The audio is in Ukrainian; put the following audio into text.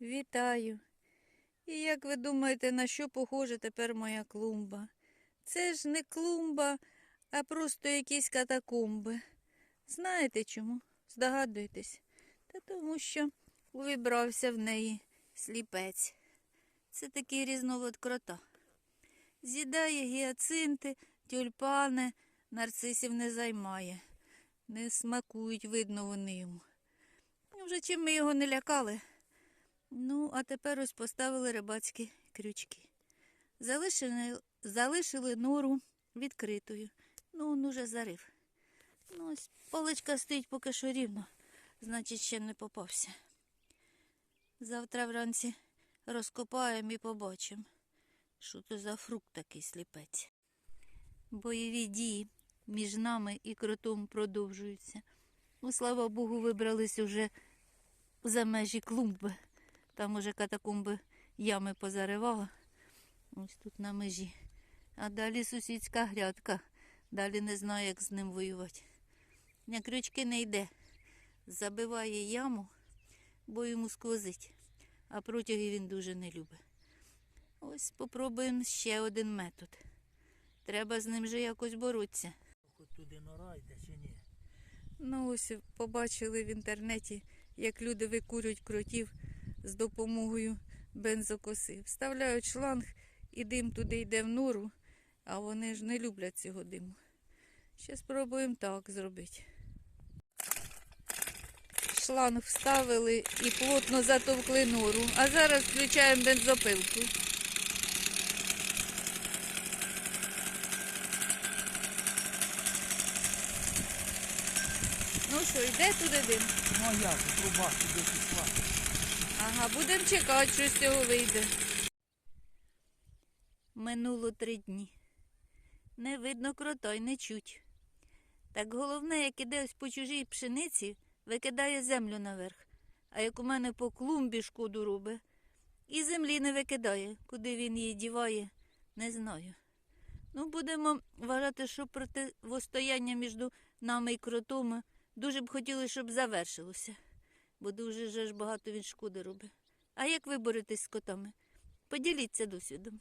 Вітаю. І як ви думаєте, на що похожа тепер моя клумба? Це ж не клумба, а просто якісь катакомби. Знаєте чому? Здогадуєтесь? Та тому що увібрався в неї сліпець. Це такий різновид крота. З'їдає гіацинти, тюльпани, нарцисів не займає. Не смакують, видно вони йому. Ну, Вже чим ми його не лякали. Ну, а тепер ось поставили рибацькі крючки. Залишили, залишили нору відкритою. Ну, он уже зарив. Ну, ось паличка стоїть поки що рівно, значить, ще не попався. Завтра вранці розкопаємо і побачимо, що це за фрукт такий сліпець. Бойові дії між нами і кротом продовжуються. Ну, слава Богу, вибрались уже за межі клумби. Там уже катакомби ями позаривала. Ось тут на межі. А далі сусідська грядка. Далі не знаю, як з ним воювати. На крючки не йде. Забиває яму, бо йому сквозить. А протяги він дуже не любить. Ось попробуємо ще один метод. Треба з ним же якось боротися. Хоч туди нора йде чи ні? Ну, ось побачили в інтернеті, як люди викурюють кротів з допомогою бензокоси. Вставляють шланг і дим туди йде в нору, а вони ж не люблять цього диму. Ще спробуємо так зробити. Шланг вставили і плотно затовкли нору, а зараз включаємо бензопилку. Ну що, йде туди дим? Ну а як? Труба туди пішла. Ага, будемо чекати, що з цього вийде. Минуло три дні. Не видно крота й не чуть. Так головне, як іде ось по чужій пшениці, викидає землю наверх. А як у мене по клумбі шкоду робить, і землі не викидає, куди він її діває, не знаю. Ну, будемо вважати, що противостояння між нами і кротом дуже б хотіли, щоб завершилося бо дуже ж багато він шкоди робить. А як ви боретесь з котами? Поділіться досвідом.